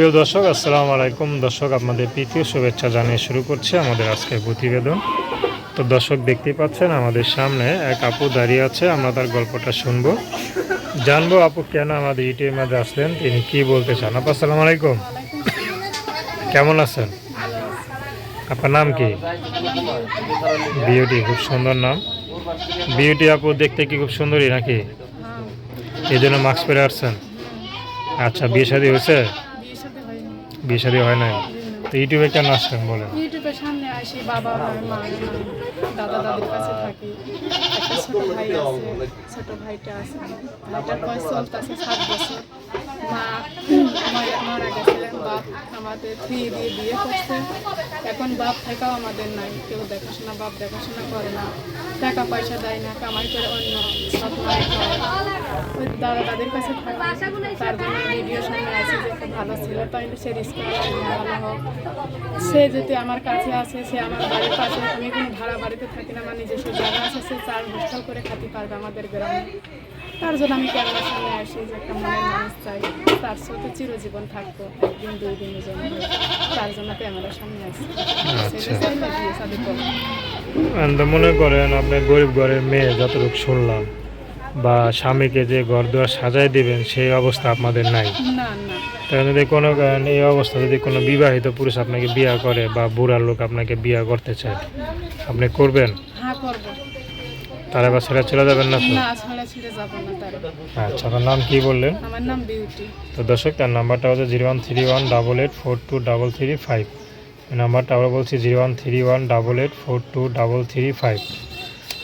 প্রিয় দর্শক আসসালামু আলাইকুম। দর্শক আপনাদের প্রীতীয় শুভেচ্ছা জানিয়ে শুরু করছে আমাদের আজকের প্রতিবেদন। তো দর্শক দেখতে পাচ্ছেন আমাদের সামনে এক আপু দাঁড়িয়ে আছে আমরা তার গল্পটা শুনব। জানব আপু কেন আমাদের ইউটিউবের মধ্যে আসলেন তিনি কি বলতে চান? আপু আসসালামু আলাইকুম। কেমন আছেন? আপনার নাম কি? বিউটি খুব সুন্দর নাম। বিউটি আপু দেখতে কি খুব সুন্দরী নাকি? এই জন্য মাস্ক পরে আসছেন। আচ্ছা বিয়ে শাদী হয়েছে? বিয়ে শাদী হয় নাই। তো ইউটিউবে কেন আসছেন বলেন? ইউটিউবের সামনে আসি, বাবা মা দাদা, দাদির কাছে থাকি। একটা ছোট ভাই আছে, ছোট ভাইটা আছে ভাইটার বয়স সাত বছর। মা মারা মারা গেছিলেন বাপ আমাদের ফ্রি দিয়ে বিয়ে করছে। এখন বাপ থেকেও আমাদের নাই, কেউ দেখাশোনা, বাপ দেখাশোনা করে না। টাকা পয়সা দেয় না, কামাই করে অন্য সব। ওই দাদা, দাদির কাছে থাকি, তার জন্য ভিডিও সামনে আছে ভালো ছিল তাইলে সে রিস্ক ভালো হোক সে যদি আমার কাছে আসে সে আমার বাড়ির পাশে আমি কোনো ভাড়া বাড়িতে থাকি না আমার নিজস্ব জায়গা আছে সে চার হোস্টেল করে খাতে পারবে আমাদের গ্রামে। তার জন্য আমি ক্যামেরার সামনে আসি যে একটা মনের মানুষ চাই। তার সাথে চিরজীবন থাকব একদিন দুই দিনের জন্য। তার জন্য ক্যামেরার সামনে আসি। আচ্ছা। ছেলে চাইলে বিয়ে শাদি করব মনে করেন আপনি গরিব ঘরের মেয়ে যতটুকু শুনলাম। বা স্বামীকে যে ঘর দুয়ার সাজাই দিবেন সেই অবস্থা আপনাদের নাই। তাই যদি কোনো কারণে এই অবস্থা যদি কোনো বিবাহিত পুরুষ আপনাকে বিয়ে করে বা বুড়ার লোক আপনাকে বিয়ে করতে চায় আপনি করবেন? হ্যাঁ তার এবার ছেড়ে চলে যাবেন না তো? আচ্ছা আপনার নাম কি বললেন? তো দর্শক তার নাম্বারটা হচ্ছে zero one three one double eight four two double three five. এই নাম্বারটা আবার বলছি zero one three one double eight four two double three five.